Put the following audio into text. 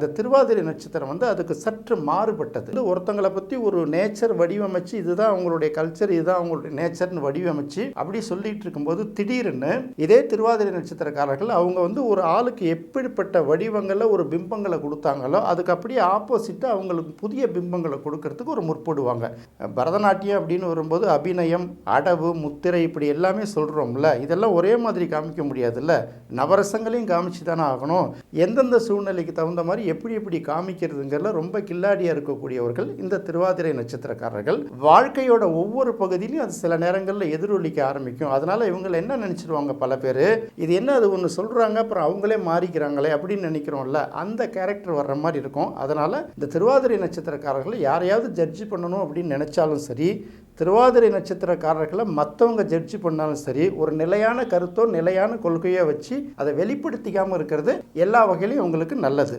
இந்த திருவாதிரை நட்சத்திரம் வந்து அதுக்கு சற்று மாறுபட்டது. இது ஒருத்தங்களை பற்றி ஒரு நேச்சர் வடிவமைச்சு இதுதான் அவங்களுடைய கல்ச்சர் இதுதான் அவங்களுடைய நேச்சர்னு வடிவமைச்சு அப்படி சொல்லிட்டு இருக்கும்போது திடீர்னு இதே திருவாதிரை நட்சத்திரக்காரர்கள் அவங்க வந்து ஒரு ஆளுக்கு எப்படிப்பட்ட வடிவங்களில் ஒரு பிம்பங்களை கொடுத்தாங்களோ அதுக்கு அப்படியே ஆப்போசிட்டாக அவங்களுக்கு புதிய பிம்பங்களை கொடுக்கறதுக்கு ஒரு முற்படுவாங்க. பரதநாட்டியம் அப்படின்னு வரும்போது அபிநயம் அடவு முத்திரை இப்படி எல்லாமே சொல்கிறோம்ல இதெல்லாம் ஒரே மாதிரி காமிக்க முடியாதுல்ல. நவரசங்களையும் காமிச்சு தானே ஆகணும். எந்தெந்த சூழ்நிலைக்கு தகுந்த மாதிரி எப்படி எப்படி காமிக்கிறதுங்கிறதுல ரொம்ப கில்லாடியாக இருக்கக்கூடியவர்கள் இந்த திருவாதிரை நட்சத்திரக்காரர்கள். வாழ்க்கையோட ஒவ்வொரு பகுதியிலையும் அது சில நேரங்களில் எதிரொலிக்க ஆரம்பிக்கும். அதனால் இவங்களை என்ன நினச்சிருவாங்க பல பேர்? இது என்ன அது ஒன்று சொல்கிறாங்க அப்புறம் அவங்களே மாறிக்கிறாங்களே அப்படின்னு நினைக்கிறோம்ல. அந்த கேரக்டர் வர்ற மாதிரி இருக்கும். அதனால் இந்த திருவாதிரை நட்சத்திரக்காரர்களை யாரையாவது ஜட்ஜி பண்ணணும் அப்படின்னு நினச்சாலும் சரி திருவாதிரை நட்சத்திரக்காரர்களை மற்றவங்க ஜட்ஜி பண்ணாலும் சரி ஒரு நிலையான கருத்தோ நிலையான கொள்கையோ வச்சு அதை வெளிப்படுத்திக்காமல் இருக்கிறது எல்லா வகையிலையும் உங்களுக்கு நல்லது.